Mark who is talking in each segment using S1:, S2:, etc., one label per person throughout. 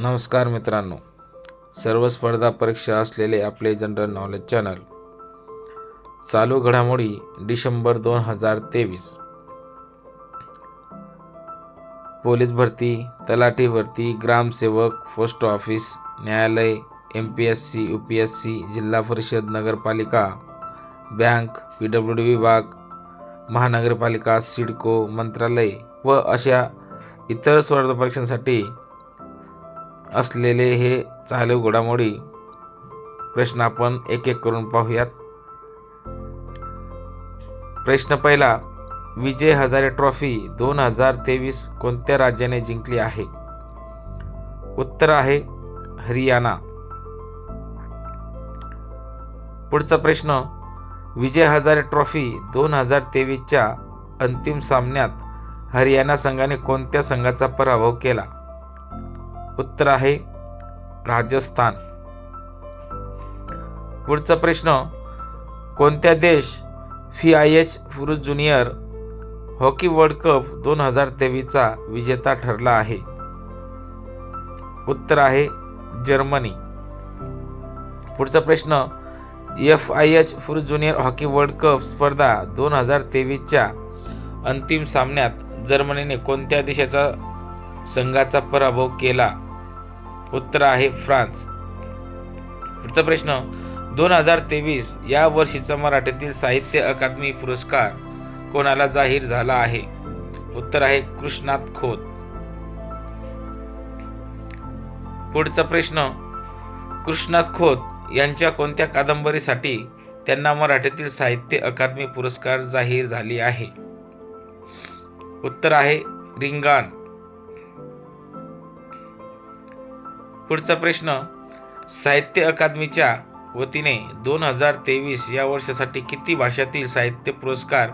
S1: नमस्कार मित्रांनो. सर्व स्पर्धा परीक्षा असलेले आपले जनरल नॉलेज चॅनल. चालू घडामोडी डिसेंबर दोन हजार तेवीस. पोलीस भरती तलाठी भरती ग्रामसेवक पोस्ट ऑफिस न्यायालय M P S C U P S C जिल्हा परिषद नगरपालिका बँक पी डब्ल्यू डी विभाग महानगरपालिका सिडको मंत्रालय व अशा इतर स्पर्धा परीक्षांसाठी असलेले हे चालू घडामोडी प्रश्न आपण एक एक करून पाहूयात. प्रश्न पहिला विजय हजारे ट्रॉफी दोन हजार तेवीस कोणत्या राज्याने जिंकली आहे? उत्तर आहे हरियाणा. पुढचा प्रश्न विजय हजारे ट्रॉफी दोन हजार तेवीसच्या अंतिम सामन्यात हरियाणा संघाने कोणत्या संघाचा पराभव केला? उत्तर आहे राजस्थान. पुढचा प्रश्न कोणत्या देश फी आय एच पुरुष ज्युनियर हॉकी वर्ल्ड कप दोन हजार तेवीसचा विजेता ठरला आहे? उत्तर आहे जर्मनी. पुढचा प्रश्न एफ आय एच पुरुष ज्युनियर हॉकी वर्ल्ड कप स्पर्धा दोन हजार तेवीसच्या अंतिम सामन्यात जर्मनीने कोणत्या देशाचा संघाचा पराभव केला? उत्तर आहे फ्रान्स. पुढचा प्रश्न दोन हजार तेवीस या वर्षीचा मराठीतील साहित्य अकादमी पुरस्कार कोणाला जाहीर झाला आहे? उत्तर आहे कृष्णात खोत. पुढचा प्रश्न कृष्णात खोत यांच्या कोणत्या कादंबरीसाठी त्यांना मराठीतील साहित्य अकादमी पुरस्कार जाहीर झाली आहे? उत्तर आहे रिंगाण पुढचा प्रश्न साहित्य अकादमीच्या वतीने दोन हजार तेवीस या वर्षासाठी किती भाषातील साहित्य पुरस्कार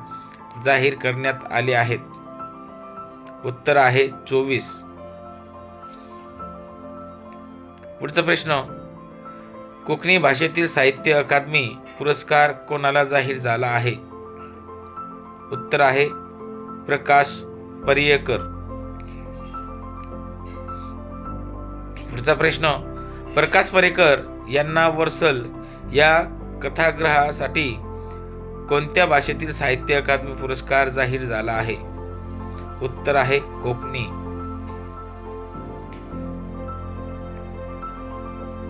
S1: जाहीर करण्यात आले आहेत? उत्तर आहे चोवीस. पुढचा प्रश्न कोकणी भाषेतील साहित्य अकादमी पुरस्कार कोणाला जाहीर झाला आहे? उत्तर आहे प्रकाश पर्येकर. पुढचा प्रश्न. प्रकाश परेकर यांना वर्सल या कथाग्रहासाठी कोणत्या भाषेतील साहित्य अकादमी पुरस्कार जाहीर झाला आहे? उत्तर आहे कोकणी.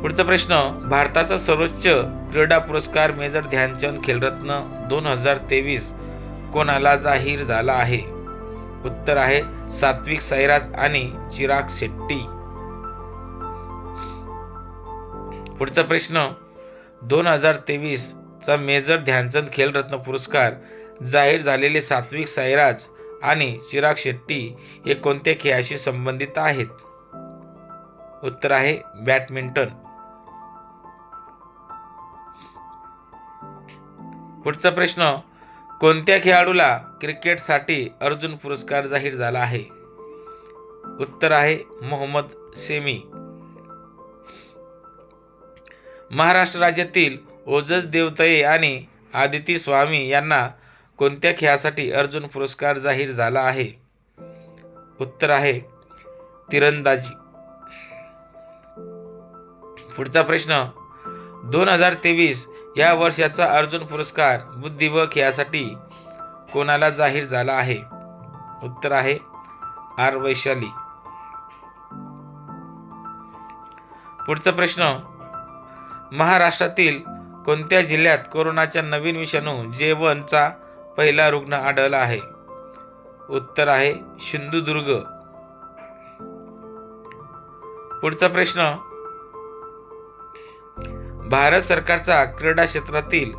S1: पुढचा प्रश्न. भारताचा सर्वोच्च क्रीडा पुरस्कार मेजर ध्यानचंद खेलरत्न दोन हजार तेवीस कोणाला जाहीर झाला आहे? उत्तर आहे सात्विक साईराज आणि चिराग शेट्टी. पुढचा प्रश्न. दोन हजार तेवीसचा मेजर ध्यानचंद खेलरत्न पुरस्कार जाहीर झालेले सात्विक साईराज आणि चिराग शेट्टी हे कोणत्या खेळाशी संबंधित आहेत? उत्तर आहे बॅडमिंटन. पुढचा प्रश्न. कोणत्या खेळाडूला क्रिकेटसाठी अर्जुन पुरस्कार जाहीर झाला आहे? उत्तर आहे मोहम्मद सेमी. महाराष्ट्र राज्यातील ओजस देवतये आणि आदिती स्वामी यांना कोणत्या खेळासाठी अर्जुन पुरस्कार जाहीर झाला आहे? उत्तर आहे तिरंदाजी. पुढचा प्रश्न दोन हजार तेवीस या वर्षाचा अर्जुन पुरस्कार बुद्धी व खेळासाठी कोणाला जाहीर झाला आहे? उत्तर आहे आर वैशाली. पुढचा प्रश्न महाराष्ट्रातील कोणत्या जिल्ह्यात कोरोनाच्या नवीन विषाणू जे वनचा पहिला रुग्ण आढळला आहे? उत्तर आहे सिंधुदुर्ग. पुढचा प्रश्न. भारत सरकारचा क्रीडा क्षेत्रातील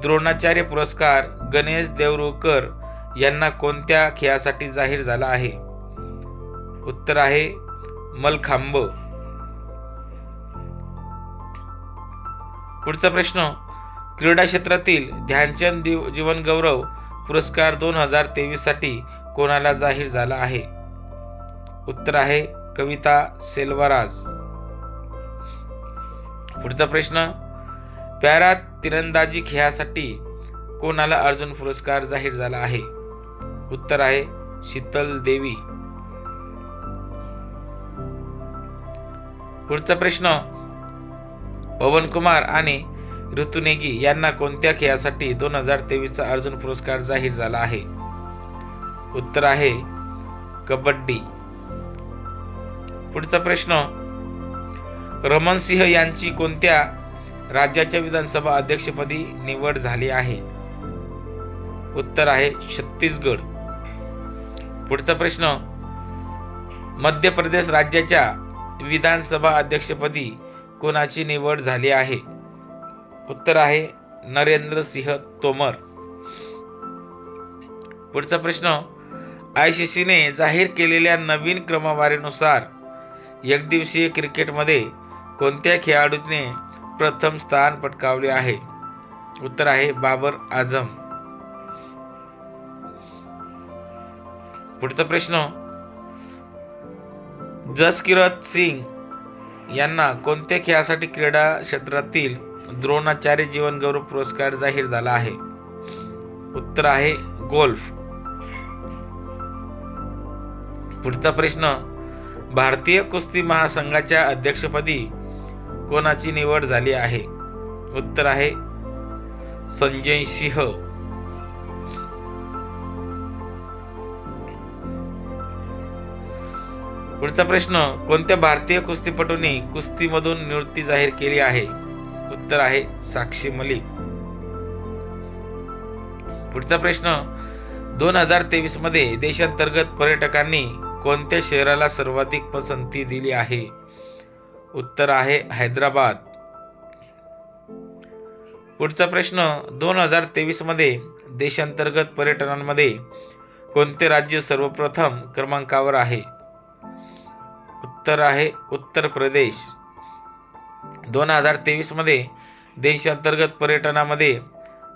S1: द्रोणाचार्य पुरस्कार गणेश देवरुखकर यांना कोणत्या खेळासाठी जाहीर झाला आहे? उत्तर आहे मलखांब. पुढचा प्रश्न. क्रीडा क्षेत्रातील ध्यानचंद दिव जीवन गौरव पुरस्कार दोन हजार तेवीससाठी कोणाला जाहीर झाला आहे? उत्तर आहे कविता सेल्वराज. पुढचा प्रश्न. पॅरा तिरंदाजी खेळासाठी कोणाला अर्जुन पुरस्कार जाहीर झाला आहे? उत्तर आहे शीतल देवी. पुढचा प्रश्न. पवन कुमार आणि ऋतुनेगी यांना कोणत्या खेळासाठी दोन हजार तेवीसचा अर्जुन पुरस्कार जाहीर झाला आहे? उत्तर आहे कबड्डी. पुढचा प्रश्न रमन सिंह यांची कोणत्या राज्याच्या विधानसभा अध्यक्षपदी निवड झाली आहे? उत्तर आहे छत्तीसगड. पुढचा प्रश्न मध्य प्रदेश राज्याच्या विधानसभा अध्यक्षपदी कोणाची निवड झाली आहे? उत्तर आहे नरेंद्र सिंह तोमर. पुढचा प्रश्न आय सी सीने जाहीर केलेल्या नवीन क्रमवारीनुसार एकदिवसीय क्रिकेटमध्ये कोणत्या खेळाडूने प्रथम स्थान पटकावले आहे? उत्तर आहे बाबर आझम. पुढचा प्रश्न जसकिरत सिंग यांना कोणत्या खेळासाठी क्रीडा क्षेत्रातील द्रोणाचार्य जीवन गौरव पुरस्कार जाहीर झाला आहे? उत्तर आहे गोल्फ. पुढचा प्रश्न भारतीय कुस्ती महासंघाच्या अध्यक्षपदी कोणाची निवड झाली आहे? उत्तर आहे संजय सिंह. पुढचा प्रश्न कोणत्या भारतीय कुस्तीपटूंनी कुस्तीमधून निवृत्ती जाहीर केली आहे? उत्तर आहे साक्षी मलिक. पुढचा प्रश्न दोन हजार तेवीसमध्ये देशांतर्गत पर्यटकांनी कोणत्या शहराला सर्वाधिक पसंती दिली आहे? उत्तर आहे हैदराबाद. पुढचा प्रश्न दोन हजार तेवीसमध्ये देशांतर्गत पर्यटनांमध्ये कोणते राज्य सर्वप्रथम क्रमांकावर आहे? उत्तर आहे उत्तर प्रदेश. दोन हजार तेवीसमध्ये देशांतर्गत पर्यटनामध्ये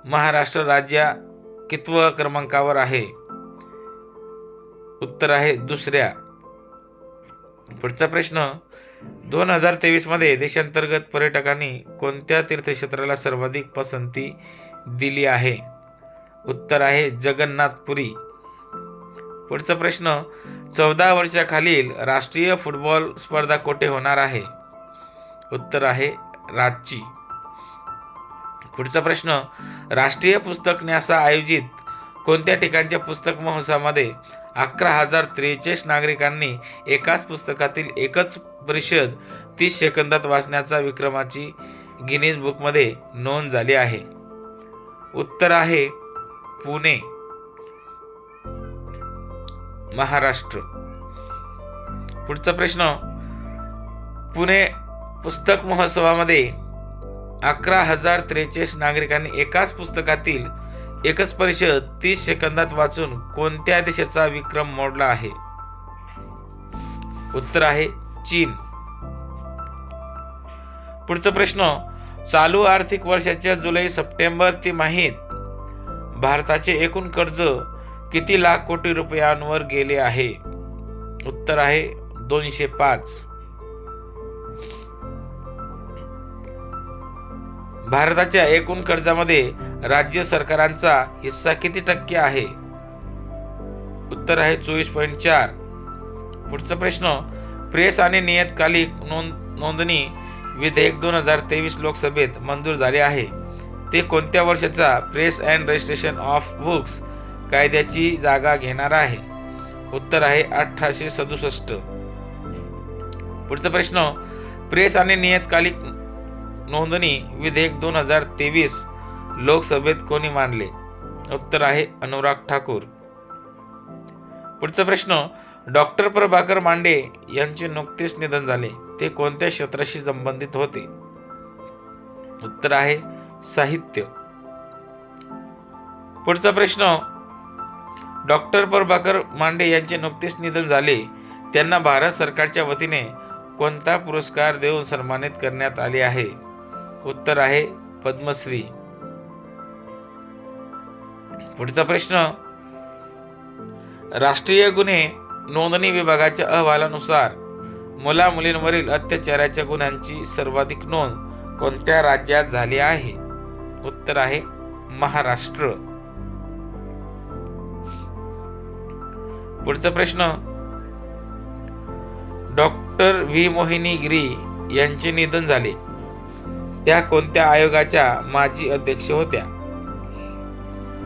S1: महाराष्ट्र राज्य कितव क्रमांकावर आहे. उत्तर आहे दुसऱ्या. पुढचा प्रश्न दोन हजार तेवीसमध्ये देशांतर्गत पर्यटकांनी कोणत्या तीर्थक्षेत्राला सर्वाधिक पसंती दिली आहे? उत्तर आहे जगन्नाथपुरी. पुढचा प्रश्न चौदा वर्षाखालील राष्ट्रीय फुटबॉल स्पर्धा कोठे होणार आहे? उत्तर आहे रांची. पुढचा प्रश्न राष्ट्रीय पुस्तक न्यासा आयोजित कोणत्या ठिकाणच्या पुस्तक महोत्सवामध्ये अकरा हजार त्रेचाळीस नागरिकांनी एकाच पुस्तकातील एकच परिषद तीस सेकंदात वाचण्याचा विक्रमाची गिनीज बुकमध्ये नोंद झाली आहे? उत्तर आहे पुणे. महाराष्ट्र. पुढचा प्रश्न. पुणे पुस्तक महोत्सवामध्ये अकरा हजार त्रेचाळीस नागरिकांनी एकाच पुस्तकातील एकच परिषद तीस सेकंदात वाचून कोणत्या देशाचा विक्रम मोडला आहे? उत्तर आहे चीन. पुढचा प्रश्न. चालू आर्थिक वर्षाच्या जुलै सप्टेंबर तिमाहीत भारताचे एकूण कर्ज किती लाख कोटी रुपयांवर गेले आहे? उत्तर आहे दोनशे पाच. भारताच्या एकूण कर्जामध्ये राज्य सरकारांचा हिस्सा किती टक्के आहे? उत्तर आहे चोवीस पॉईंट चार. पुढचा प्रश्न प्रेस आणि नियतकालिक नोंद नोंदणी विधेयक दोन हजार तेवीस लोकसभेत मंजूर झाले आहे. ते कोणत्या वर्षाचा? Press and registration of books कायद्याची जागा घेणार आहे. उत्तर आहे अठराशे सदुसष्ट. पुढचा प्रश्न प्रेस आणि नियतकालिक नोंदणी विधेयक दोन हजार तेवीस लोकसभेत कोणी मांडले? उत्तर आहे अनुराग ठाकूर. पुढचा प्रश्न डॉक्टर प्रभाकर मांडे यांचे नुकतेच निधन झाले. ते कोणत्या क्षेत्राशी संबंधित होते? उत्तर आहे साहित्य. पुढचा प्रश्न डॉक्टर प्रभाकर मांडे यांचे नुकतेच निधन झाले. त्यांना भारत सरकारच्या वतीने कोणता पुरस्कार देऊन सन्मानित करण्यात आले आहे? उत्तर आहे पद्मश्री. पुढचा प्रश्न. राष्ट्रीय गुन्हे नोंदणी विभागाच्या अहवालानुसार मुला मुलींवरील अत्याचाराच्या गुन्ह्यांची सर्वाधिक नोंद कोणत्या राज्यात झाली आहे? उत्तर आहे महाराष्ट्र. पुढचा प्रश्न. Doctor V. मोहिनी गिरी यांचे निधन झाले. त्या कोणत्या आयोगाच्या माजी अध्यक्ष होत्या?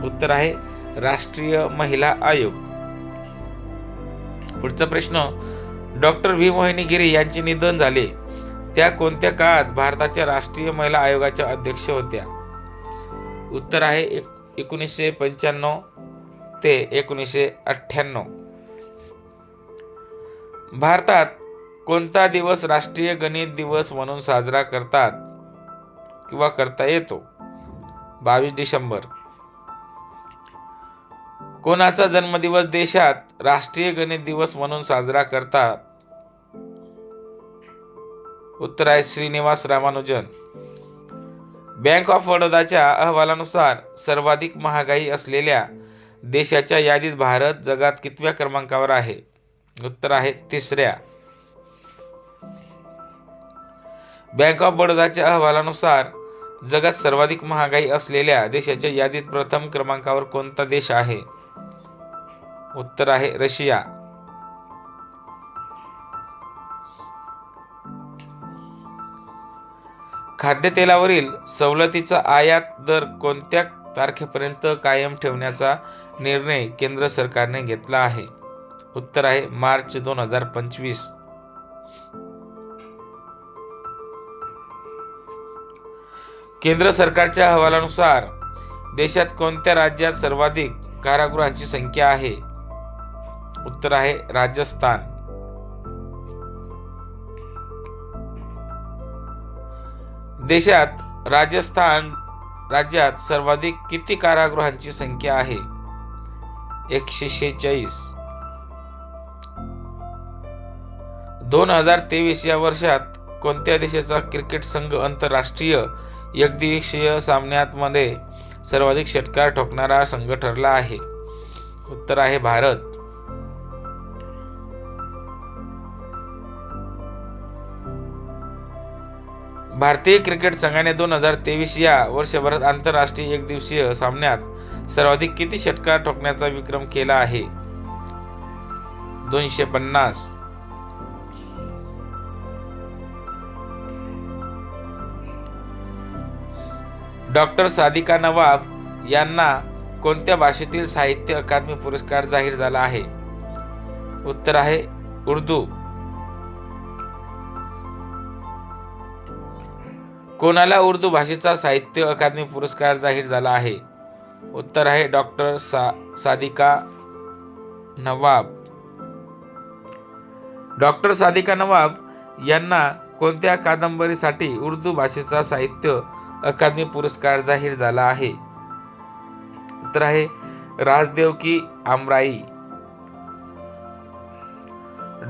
S1: उत्तर आहे राष्ट्रीय महिला आयोग. पुढचा प्रश्न डॉक्टर व्ही. मोहिनी गिरी यांचे निधन झाले. त्या कोणत्या काळात भारताच्या राष्ट्रीय महिला आयोगाच्या अध्यक्ष होत्या? उत्तर आहे एक एकोणीसशे पंच्याण्णव ते एकोणीसशे अठ्ठ्याण्णव. भारतात कोणता दिवस राष्ट्रीय गणित दिवस म्हणून साजरा करतात किंवा करता येतो? बावीस डिसेंबर. कोणाचा जन्मदिवस देशात राष्ट्रीय गणित दिवस म्हणून साजरा करतात? उत्तर आहे श्रीनिवास रामानुजन. बँक ऑफ बडोदाच्या अहवालानुसार सर्वाधिक महागाई असलेल्या देशाच्या यादीत भारत जगात कितव्या क्रमांकावर आहे? उत्तर आहे तिसऱ्या. बँक ऑफ बडोदाच्या अहवालानुसार जगात सर्वाधिक महागाई असलेल्या देशाच्या यादीत प्रथम क्रमांकावर कोणता देश आहे? उत्तर आहे रशिया. खाद्यतेलावरील सवलतीचा आयात दर कोणत्या तारखेपर्यंत कायम ठेवण्याचा निर्णय केंद्र सरकारने घेतला आहे? उत्तर आहे मार्च दोन हजार पंचवीस. केंद्र सरकारच्या अहवालानुसार देशात कोणत्या राज्यात सर्वाधिक कारागृहांची संख्या आहे? उत्तर आहे राजस्थान. देशात राजस्थान राज्यात सर्वाधिक किती कारागृहांची संख्या आहे? एकशे शेहेचाळीस. दोन हजार तेवीस या वर्षात कोणत्या देशाचा क्रिकेट संघ आंतरराष्ट्रीय एकदिवसीय सामन्यांमध्ये सर्वाधिक षटकार ठोकणारा संघ ठरला आहे? उत्तर आहे भारत. भारतीय क्रिकेट संघाने दोन हजार तेवीस या वर्षभरात आंतरराष्ट्रीय एकदिवसीय सामन्यात सर्वाधिक किती षटकार ठोकण्याचा विक्रम केला आहे? दोनशे पन्नास. डॉक्टर सादिका नवाब यांना कोणत्या भाषेतील साहित्य अकादमी पुरस्कार जाहीर झाला आहे? उत्तर आहे उर्दू. कोणाला उर्दू भाषेचा साहित्य अकादमी पुरस्कार जाहीर झाला आहे? उत्तर आहे डॉक्टर सा सादिका नवाब. डॉक्टर सादिका नवाब यांना कोणत्या कादंबरीसाठी उर्दू भाषेचा साहित्य अकादमी पुरस्कार जाहीर झाला आहे. उत्तर आहे राजदेव की आमराई.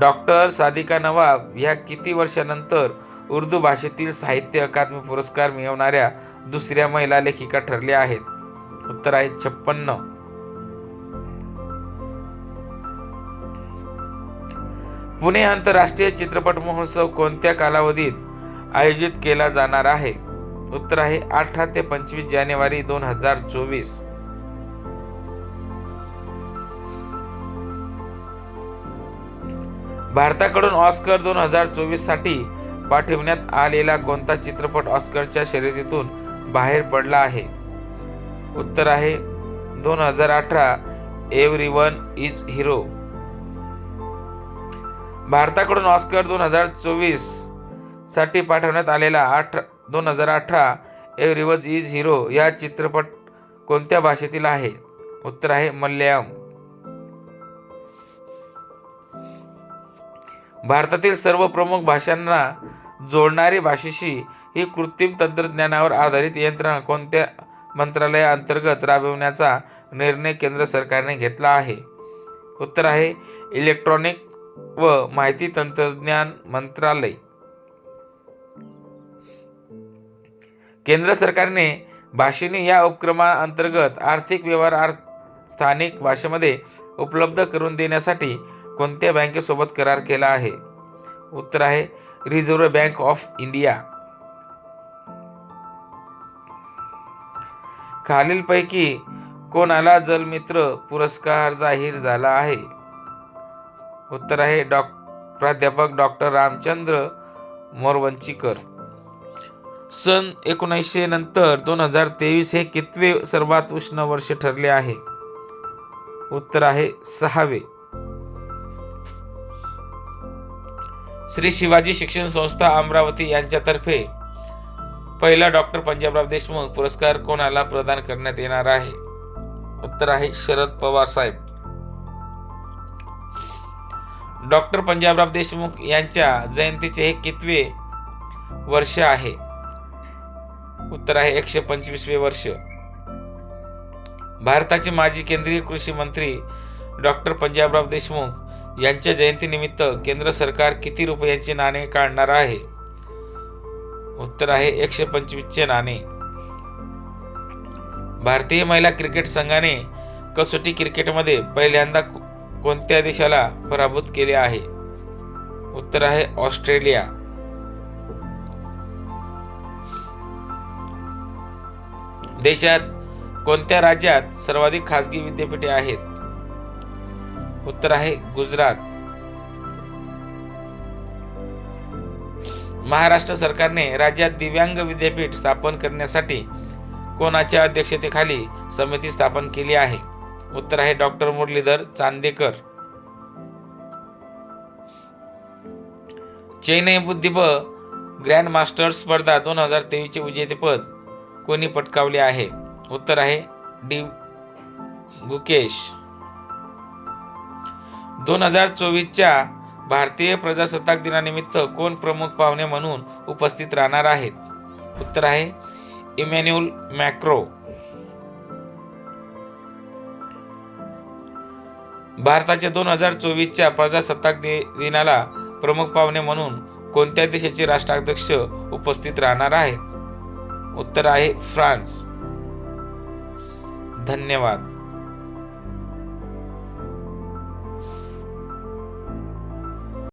S1: डॉक्टर सादिका नवाब ह्या किती वर्षानंतर उर्दू भाषेतील साहित्य अकादमी पुरस्कार मिळवणाऱ्या दुसऱ्या महिला लेखिका ठरल्या आहेत. उत्तर आहे छप्पन्न. पुणे आंतरराष्ट्रीय चित्रपट महोत्सव कोणत्या कालावधीत आयोजित केला जाणार आहे? उत्तर आहे अठरा ते पंचवीस जानेवारी दोन हजार चोवीस. भारताकडून ऑस्कर दोन हजार चोवीससाठी पाठवण्यात आलेला कोणता चित्रपट ऑस्करच्या शर्यतीतून बाहेर पडला आहे? उत्तर आहे दोन हजार अठरा एव्हरी वन इज हिरो. भारताकडून ऑस्कर दोन हजार चोवीससाठी पाठवण्यात आलेला आठ दोन हजार अठरा एव्हरीवज इज हिरो या चित्रपट कोणत्या भाषेतील आहे? उत्तर आहे मल्याळम. भारतातील सर्व प्रमुख भाषांना जोडणारी भाषेशी ही कृत्रिम तंत्रज्ञानावर आधारित यंत्रणा कोणत्या मंत्रालयाअंतर्गत राबविण्याचा निर्णय केंद्र सरकारने घेतला आहे? उत्तर आहे इलेक्ट्रॉनिक व माहिती तंत्रज्ञान मंत्रालय. केंद्र सरकारने भाषिणी या उपक्रमाअंतर्गत आर्थिक व्यवहार आर स्थानिक भाषेमध्ये उपलब्ध करून देण्यासाठी कोणत्या बँकेसोबत करार केला आहे? उत्तर आहे रिझर्व्ह बँक ऑफ इंडिया. खालीलपैकी कोणाला जलमित्र पुरस्कार जाहीर झाला आहे? उत्तर आहे डॉ प्राध्यापक डॉक्टर रामचंद्र मोरवंचीकर. सन एकोणीसशे नंतर दोन हजार तेवीस हे कितवे सर्वात उष्ण वर्ष ठरले आहे? उत्तर आहे सहावे. श्री शिवाजी शिक्षण संस्था अमरावती यांच्यातर्फे पहिला डॉक्टर पंजाबराव देशमुख पुरस्कार कोणाला प्रदान करण्यात येणार आहे? उत्तर आहे शरद पवार साहेब. डॉक्टर पंजाबराव देशमुख यांच्या जयंतीचे हे कितवे वर्ष आहे? उत्तर आहे एकशे पंचवीसवे वर्ष. भारताचे माजी केंद्रीय कृषी मंत्री डॉक्टर पंजाबराव देशमुख यांच्या जयंतीनिमित्त केंद्र सरकार किती रुपयांचे नाणे काढणार आहे? उत्तर आहे एकशे पंचवीसचे नाणे. भारतीय महिला क्रिकेट संघाने कसोटी क्रिकेटमध्ये पहिल्यांदा कोणत्या देशाला पराभूत केले आहे? उत्तर आहे ऑस्ट्रेलिया. देशात कोणत्या राज्यात सर्वाधिक खासगी विद्यापीठे आहेत? उत्तर आहे गुजरात. महाराष्ट्र सरकारने राज्यात दिव्यांग विद्यापीठ स्थापन करण्यासाठी कोणाच्या अध्यक्षतेखाली समिती स्थापन केली आहे? उत्तर आहे डॉक्टर मुरलीधर चांदेकर. चेन्नई बुद्धिबळ ग्रँड मास्टर्स स्पर्धा दोन हजार तेवीसचे विजेतेपद कोणी पटकावले आहे? उत्तर आहे डी. गुकेश. दोन हजार चोवीसच्या भारतीय प्रजासत्ताक दिनानिमित्त कोण प्रमुख पाहुणे म्हणून उपस्थित राहणार आहेत? उत्तर आहे इमॅन्युअल मॅक्रो. भारताच्या दोन हजार चोवीसच्या प्रजासत्ताक दि- दिनाला प्रमुख पाहुणे म्हणून कोणत्या देशाचे राष्ट्राध्यक्ष उपस्थित राहणार आहेत? उत्तर आहे फ्रान्स. धन्यवाद.